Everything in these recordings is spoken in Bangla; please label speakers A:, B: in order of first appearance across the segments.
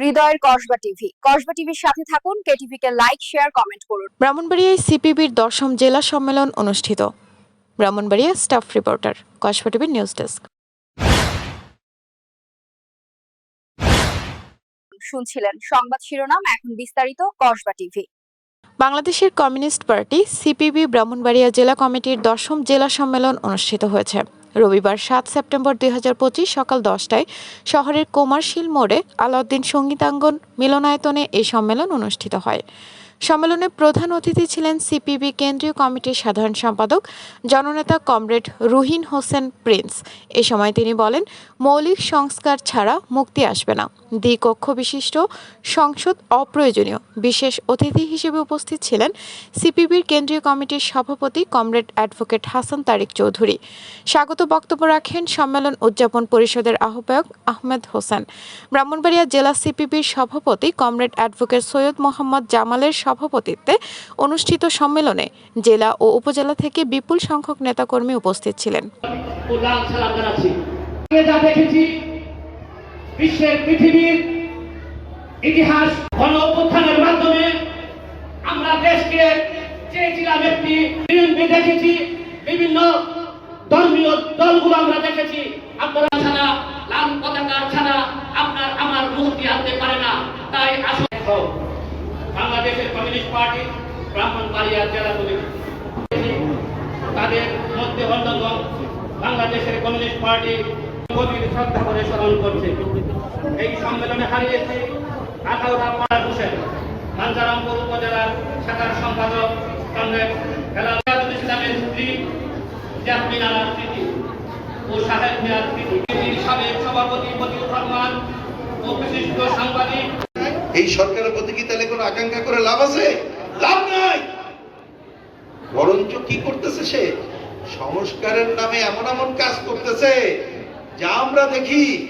A: হৃদয়ের কসবা টিভি। কসবা টিভির সাথে থাকুন কেটিভি কে লাইক শেয়ার কমেন্ট করুন।
B: ব্রাহ্মণবাড়িয়ায় সিপিবির দশম জেলা সম্মেলন অনুষ্ঠিত। ব্রাহ্মণবাড়িয়া স্টাফ রিপোর্টার কসবা টিভির নিউজ ডেস্ক।
A: শুনছিলেন সংবাদ শিরোনাম এখন বিস্তারিত কসবা টিভি।
B: বাংলাদেশের কমিউনিস্ট পার্টি সিপিবি ব্রাহ্মণবাড়িয়া জেলা কমিটির দশম জেলা সম্মেলন অনুষ্ঠিত হয়েছে। রবিবার সাত সেপ্টেম্বর দুই হাজার পঁচিশ সকাল দশটায় শহরের কোমারশিল মোড়ে আলাউদ্দিন সঙ্গীতাঙ্গন মিলনায়তনে এই সম্মেলন অনুষ্ঠিত হয়। সম্মেলনে প্রধান অতিথি ছিলেন সিপিবি কেন্দ্রীয় কমিটির সাধারণ সম্পাদক, জননেতা কমরেড রুহিন হোসেন প্রিন্স। এ সময় তিনি বলেন, মৌলিক সংস্কার ছাড়া মুক্তি আসবে না। দ্বিকক্ষ বিশিষ্ট, সংসদ অপ্রয়োজনীয়। বিশেষ অতিথি হিসেবে উপস্থিত ছিলেন সিপিবির কেন্দ্রীয় কমিটির সভাপতি কমরেড অ্যাডভোকেট হাসান তারিক চৌধুরী। স্বাগত বক্তব্য রাখেন সম্মেলন উদযাপন পরিষদের আহ্বায়ক আহমেদ হোসেন। ব্রাহ্মণবাড়িয়া জেলা সিপিবির সভাপতি কমরেড অ্যাডভোকেট সৈয়দ মোহাম্মদ জামালের সভাপতিত্বে অনুষ্ঠিত সম্মেলনে জেলা ও উপজেলা থেকে বিপুল সংখ্যক নেতাকর্মী উপস্থিত ছিলেন।
C: বিশ্বের পৃথিবীর ইতিহাস মাধ্যমে আমরা দেশকে চেয়েছিলাম একটি দেখেছি, বিভিন্ন ধর্মীয় দলগুলো আমরা দেখেছি। আপনারা ছাড়া, লাল পতাকা ছাড়া আপনার আমার মুক্তি আনতে পারে না। তাই আসলে কমিউনিস্ট পার্টি ব্রাহ্মণবাড়িয়া জেলা কমিটি তাদের মধ্যে অন্যতম বাংলাদেশের কমিউনিস্ট পার্টি গভীর শ্রদ্ধা করে স্মরণ করছে। এই সম্মেলনে হারিয়েছে আখাউড়া পাড়া হোসেন মানজারামপুর উপজেলার শাখার সম্পাদক হেলাল ইসলামের স্ত্রী জাসমিন আলার স্মৃতি ও সাহেব মিয়ার স্মৃতি। সাবেক সভাপতি মতিউর রহমান ও বিশিষ্ট সাংবাদিক
D: এই সরকারের প্রতি কি তাহলে কোনো আকাঙ্ক্ষা করে লাভ আছে? লাভ নাই। বরঞ্চ কি করতেছে সে? সংস্কারের নামে এমন এমন কাজ করতেছে, যা আমরা দেখি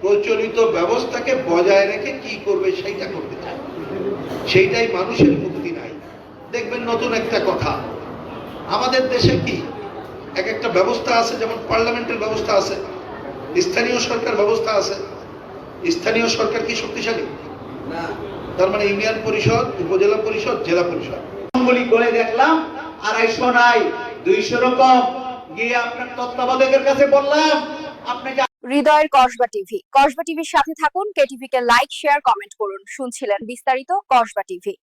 D: প্রচলিত ব্যবস্থাকে বজায় রেখে কি করবে সেইটা করতে চায়। সেইটাই মানুষের মুক্তি নাই। দেখবেন নতুন একটা কথা। আমাদের দেশে কি এক একটা ব্যবস্থা আছে, যেমন পার্লামেন্টের ব্যবস্থা আছে, স্থানীয় সরকার ব্যবস্থা আছে। স্থানীয় সরকার কি শক্তিশালী? তার মানে ইউনিয়ন পরিষদ, উপজেলা পরিষদ, জেলা পরিষদ।
E: গুলি করে দেখলাম, আড়াইশো নাই দুইশো রকম গিয়ে আপনার তত্ত্বাবধায়কের কাছে বললাম, আপনি
A: হৃদয়ের কসবা টিভি। কসবা টিভির সাথে থাকুন কেটিভি কে লাইক, শেয়ার, কমেন্ট করুন। শুনছিলেন বিস্তারিত কসবা টিভি।